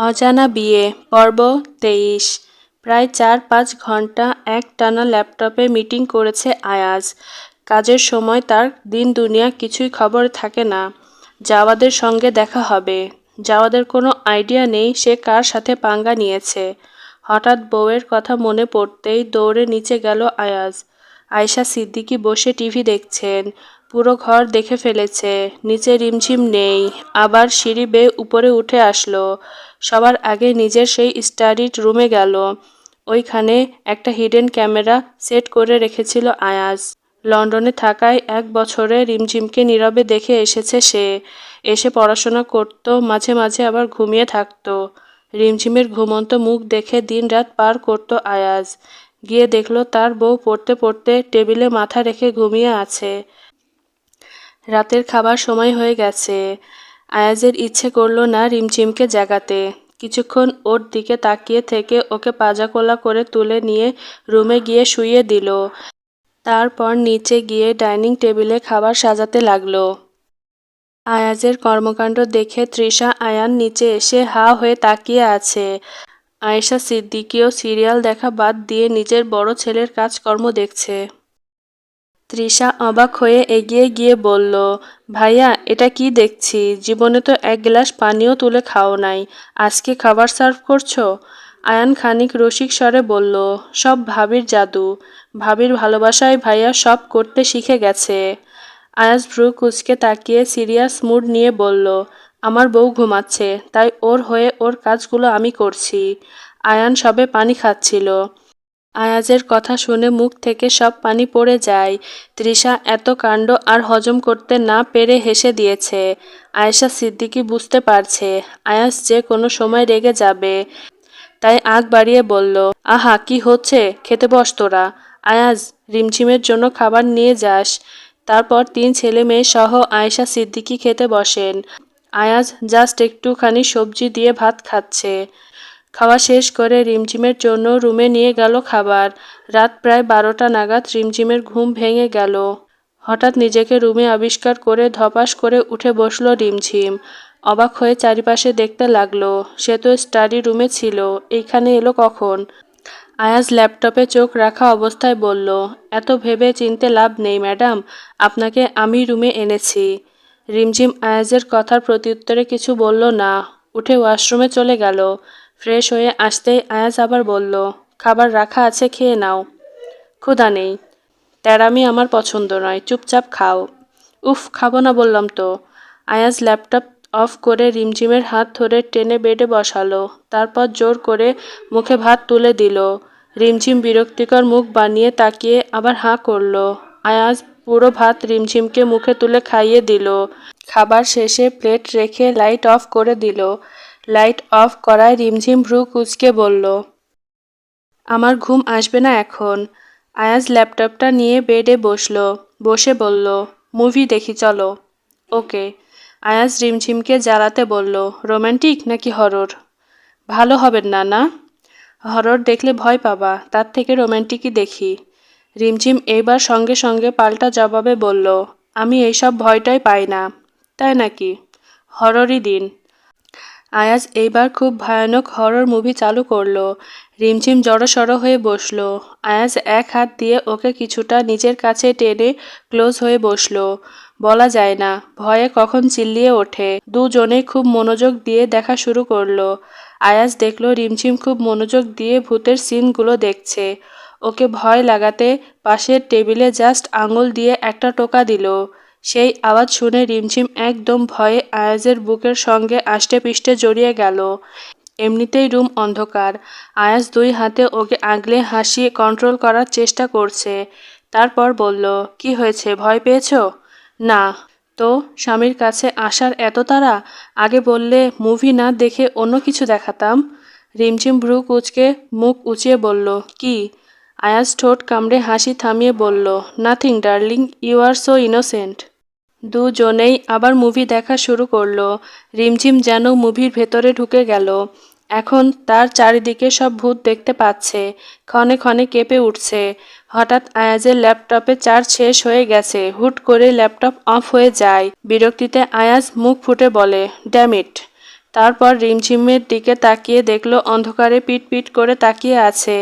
অজানা বিয়ে, পর্ব তেইশ। প্রায় চার পাঁচ ঘণ্টা একটানা ল্যাপটপে মিটিং করেছে আয়াজ। কাজের সময় তার দিন দুনিয়া কিছুই খবর থাকে না। জাওয়াদের সঙ্গে দেখা হবে। জাওয়াদের কোনো আইডিয়া নেই সে কার সাথে পাঙ্গা নিয়েছে। হঠাৎ বউয়ের কথা মনে পড়তেই দৌড়ে নিচে গেল আয়াজ। আয়শা সিদ্দিকি বসে টিভি দেখছেন। পুরো ঘর দেখে ফেলেছে। নিচে রিমঝিম নেই। আবার সিঁড়ি বেয়ে উপরে উঠে আসলো। সবার আগে নিজের সেই স্টাডির রুমে গেল। ওইখানে একটা হিডেন ক্যামেরা সেট করে রেখেছিল আয়াজ। লন্ডনে থাকায় এক বছরে রিমঝিমকে নীরবে দেখে এসেছে সে। এসে পড়াশোনা করত, মাঝে মাঝে আবার ঘুমিয়ে থাকতো। রিমঝিমের ঘুমন্ত মুখ দেখে দিনরাত পার করত আয়াজ। গিয়ে দেখল তার বউ পড়তে পড়তে টেবিলে মাথা রেখে ঘুমিয়ে আছে। রাতের খাবার সময় হয়ে গেছে। আয়াজের ইচ্ছে করল না রিমঝিমকে জাগাতে। কিছুক্ষণ ওর দিকে তাকিয়ে থেকে ওকে পাজাকোলা করে তুলে নিয়ে রুমে গিয়ে শুইয়ে দিল। তারপর নিচে গিয়ে ডাইনিং টেবিলে খাবার সাজাতে লাগল। আয়াজের কর্মকাণ্ড দেখে তৃষা, আয়ান নিচে এসে হা হয়ে তাকিয়ে আছে। আয়েশা সিদ্দিকিও সিরিয়াল দেখা বাদ দিয়ে নিজের বড় ছেলের কাজকর্ম দেখছে। তৃষা অবাক হয়ে এগিয়ে গিয়ে বলল, ভাইয়া, এটা কি দেখছি? জীবনে তো এক গ্লাস পানিও তুলে খাও নাই। আজকে খাবার সার্ভ করছ? আয়ান খানিক রসিক স্বরে বলল, সব ভাবির জাদু। ভাবির ভালোবাসায় ভাইয়া সব করতে শিখে গেছে। আয়াস ভ্রু কুচকে তাকিয়ে সিরিয়াস মুড নিয়ে বলল, আমার বউ ঘুমাচ্ছে, তাই ওর হয়ে ওর কাজগুলো আমি করছি। আয়ান সবে পানি খাচ্ছিল। আয়াজের কথা শুনে মুখ থেকে সব পানি পড়ে যায়। তৃষা এত কাণ্ড আর হজম করতে না পেরে হেসে দিয়েছে। আয়েশা সিদ্দিকি বুঝতে পারছে আয়াস যে কোনো সময় রেগে যাবে। তাই আগ বাড়িয়ে বলল, আহা, কি হচ্ছে? খেতে বস তোরা। আয়াজ, রিমঝিমের জন্য খাবার নিয়ে যাস। তারপর তিন ছেলে মেয়ে সহ আয়েশা সিদ্দিকি খেতে বসেন। আয়াজ জাস্ট একটুখানি সবজি দিয়ে ভাত খাচ্ছে। খাওয়া শেষ করে রিমঝিমের জন্য রুমে নিয়ে গেল খাবার। রাত প্রায় বারোটা নাগাদ রিমঝিমের ঘুম ভেঙে গেল। হঠাৎ নিজেকে রুমে আবিষ্কার করে ধপাস করে উঠে বসল রিমঝিম। অবাক হয়ে চারিপাশে দেখতে লাগল, সে তো স্টাডি রুমে ছিল, এইখানে এলো কখন? আয়াজ ল্যাপটপে চোখ রাখা অবস্থায় বলল, এত ভেবে চিনতে লাভ নেই, ম্যাডাম, আপনাকে আমি রুমে এনেছি। রিমঝিম আয়াজের কথার প্রত্যুত্তরে কিছু বলল না, উঠে ওয়াশরুমে চলে গেল। ফ্রেশ হয়ে আসতেই আয়াজ আবার বলল, খাবার রাখা আছে, খেয়ে নাও। ক্ষুধা নেই। তেরামি আমার পছন্দ নয়, চুপচাপ খাও। উফ, খাব না বললাম তো। আয়াজ ল্যাপটপ অফ করে রিমঝিমের হাত ধরে টেনে বেডে বসালো, তারপর জোর করে মুখে ভাত তুলে দিল। রিমঝিম বিরক্তিকর মুখ বানিয়ে তাকিয়ে আবার হাঁ করল। আয়াজ পুরো ভাত রিমঝিমকে মুখে তুলে খাইয়ে দিল। খাবার শেষে প্লেট রেখে লাইট অফ করে দিল। লাইট অফ করায় রিমঝিম ভ্রু কুচকে বলল, আমার ঘুম আসবে না এখন। আয়াজ ল্যাপটপটা নিয়ে বেডে বসল, বসে বলল, মুভি দেখি, চলো। ওকে। আয়াজ রিমঝিমকে জ্বালাতে বলল, রোম্যান্টিক নাকি হরর? ভালো হবেন না না। হরর দেখলে ভয় পাবা, তার থেকে রোম্যান্টিকই দেখি। রিমঝিম এইবার সঙ্গে সঙ্গে পাল্টা জবাবে বলল, আমি এইসব ভয়টাই পাই না। তাই নাকি? হররই দিন। আয়াজ এইবার খুব ভয়ানক হরর মুভি চালু করল। রিমঝিম জড়সড় হয়ে বসল। আয়াজ এক হাত দিয়ে ওকে কিছুটা নিজের কাছে টেনে ক্লোজ হয়ে বসল। বলা যায় না, ভয়ে কখন চিল্লিয়ে ওঠে। দুজনে খুব মনোযোগ দিয়ে দেখা শুরু করল। আয়াজ দেখল রিমঝিম খুব মনোযোগ দিয়ে ভূতের সিনগুলো দেখছে। ওকে ভয় লাগাতে পাশের টেবিলে জাস্ট আঙুল দিয়ে একটা টোকা দিল। সেই আওয়াজ শুনে রিমঝিম একদম ভয়ে আয়াজের বুকের সঙ্গে আষ্টে পিষ্টে জড়িয়ে গেল। এমনিতেই রুম অন্ধকার। আয়াজ দুই হাতে ওকে আগলে হাসিয়ে কন্ট্রোল করার চেষ্টা করছে। তারপর বলল, কি হয়েছে? ভয় পেয়েছ? না। তো, স্বামীর কাছে আসার এত তারা আগে বললে মুভি না দেখে অন্য কিছু দেখাতাম? রিমঝিম ভ্রু কুচকে মুখ উঁচিয়ে বলল, কি? আয়াজ ঠোঁট কামড়ে হাসি থামিয়ে বলল nothing darling you are so innocent দুজনেই আবার মুভি দেখা শুরু করল। রিমঝিম যেন মুভির ভেতরে ঢুকে গেল। এখন তার চারিদিকে সব ভূত দেখতে পাচ্ছে। ক্ষণে ক্ষণে কেঁপে উঠছে। হঠাৎ আয়াজের ল্যাপটপে চার্জ শেষ হয়ে গেছে। হুট করে ল্যাপটপ অফ হয়ে যায়। বিরক্তিতে আয়াজ মুখ ফুটে বলে ড্যামিট তারপর রিমঝিমের দিকে তাকিয়ে দেখল, অন্ধকারে পিট পিট করে তাকিয়ে আছে।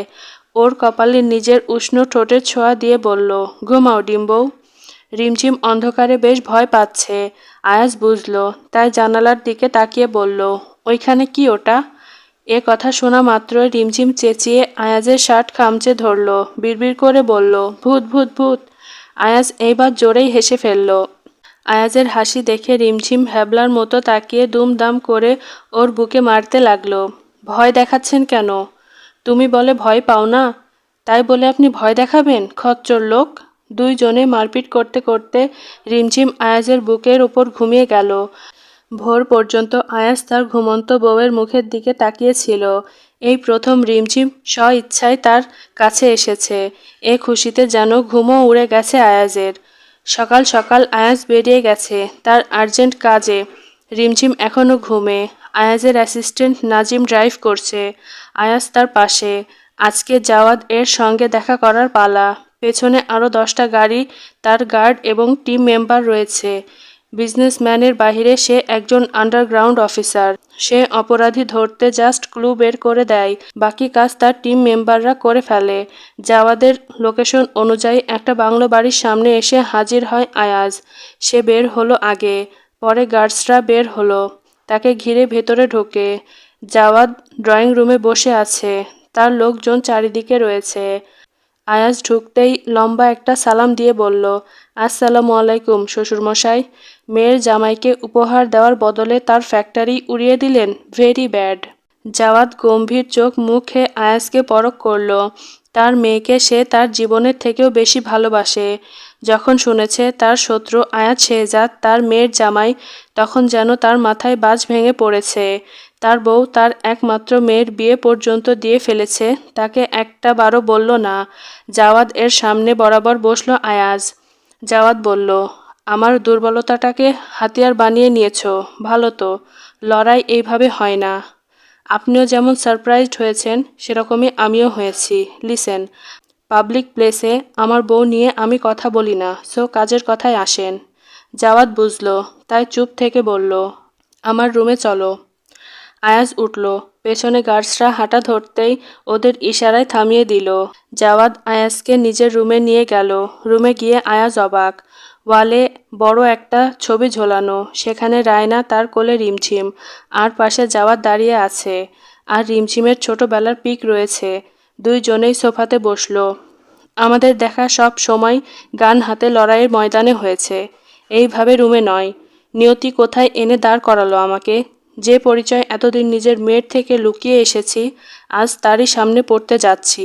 ওর কপালে নিজের উষ্ণ ঠোঁটের ছোঁয়া দিয়ে বলল, ঘুমাও ডিম্বউ রিমঝিম অন্ধকারে বেশ ভয় পাচ্ছে। আয়াজ বুঝলো, তাই জানালার দিকে তাকিয়ে বলল, ওইখানে কি ওটা? এ কথা শোনা মাত্র রিমঝিম চেঁচিয়ে আয়াজের শার্ট খামচে ধরল, বিড়বিড় করে বলল, ভূত ভূত ভূত! আয়াজ এইবার জোরেই হেসে ফেলল। আয়াজের হাসি দেখে রিমঝিম হ্যাবলার মতো তাকিয়ে দুমদাম করে ওর বুকে মারতে লাগল, ভয় দেখাচ্ছেন কেন? তুমি বলে ভয় পাও না? তাই বলে আপনি ভয় দেখাবেন, খচ্চর লোক? দুইজনে মারপিট করতে করতে রিমঝিম আয়াজের বুকের ওপর ঘুমিয়ে গেল। ভোর পর্যন্ত আয়াস তার ঘুমন্ত বউয়ের মুখের দিকে তাকিয়েছিল। এই প্রথম রিমঝিম স্ব ইচ্ছায় তার কাছে এসেছে। এ খুশিতে যেন ঘুমও উড়ে গেছে আয়াজের। সকাল সকাল আয়াজ বেরিয়ে গেছে তার আর্জেন্ট কাজে। রিমঝিম এখনও ঘুমে। আয়াজের অ্যাসিস্ট্যান্ট নাজিম ড্রাইভ করছে। আয়াজ তার পাশে। আজকে জাওয়াদ এর সঙ্গে দেখা করার পালা। পেছনে আরও দশটা গাড়ি, তার গার্ড এবং টিম মেম্বার রয়েছে। বিজনেসম্যানের বাহিরে সে একজন আন্ডারগ্রাউন্ড অফিসার। সে অপরাধী ধরতে জাস্ট ক্লু বের করে দেয়। বাকি কাজ তার টিম মেম্বাররা করে ফেলে। জাওয়াদের লোকেশন অনুযায়ী একটা বাংলো বাড়ির সামনে এসে হাজির হয় আয়াজ। সে বের হলো আগে, পরে গার্ডসরা বের হলো। তাকে ঘিরে ভেতরে ঢোকে। জাওয়াদ ড্রয়িং রুমে বসে আছে। তার লোকজন চারিদিকে রয়েছে। আয়াজ ঢুকতেই লম্বা একটা সালাম দিয়ে বলল, আসসালামু আলাইকুম শ্বশুরমশাই। মেয়ের জামাইকে উপহার দেওয়ার বদলে তার ফ্যাক্টরি উড়িয়ে দিলেন। ভেরি ব্যাড জাওয়াদ গম্ভীর চোখ মুখে আয়াজকে পরখ করল। তার মেয়েকে সে তার জীবনের থেকেও বেশি ভালোবাসে। যখন শুনেছে তার শত্রু আয়াত শেহজাদ তার মেয়ের জামাই তখন যেন তার মাথায় বাজ ভেঙে পড়েছে। তার বউ তার একমাত্র মেয়ের বিয়ে পর্যন্ত দিয়ে ফেলেছে, তাকে একটা বারও বলল না। জাওয়াদ এর সামনে বরাবর বসল আয়াজ। জাওয়াদ বলল, আমার দুর্বলতাটাকে হাতিয়ার বানিয়ে নিয়েছ, ভালো তো। লড়াই এইভাবে হয় না। আপনিও যেমন সারপ্রাইজড হয়েছেন, সেরকমই আমিও হয়েছি। লিসেন, পাবলিক প্লেসে আমার বউ নিয়ে আমি কথা বলি না, সো কাজের কথায় আসেন। জাওয়াদ বুঝলো, তাই চুপ থেকে বলল, আমার রুমে চলো। আয়াজ উঠল, পেছনে গার্ডসরা হাঁটা ধরতেই ওদের ইশারায় থামিয়ে দিল। জাওয়াদ আয়াজকে নিজের রুমে নিয়ে গেল। রুমে গিয়ে আয়াজ অবাক ওয়ালে বড় একটা ছবি ঝোলানো, সেখানে রায়না তার কোলে রিমঝিম, আর পাশে যাওয়ার দাঁড়িয়ে আছে, আর রিমঝিমের ছোটবেলার পিক রয়েছে। দুইজনেই সোফাতে বসল। আমাদের দেখা সব সময় গান হাতে লড়াইয়ের ময়দানে হয়েছে। এইভাবে রুমে নয়। নিয়তি কোথায় এনে দাঁড় করালো আমাকে? যে পরিচয় এতদিন নিজের মেয়ের থেকে লুকিয়ে এসেছি, আজ তারই সামনে পড়তে যাচ্ছি।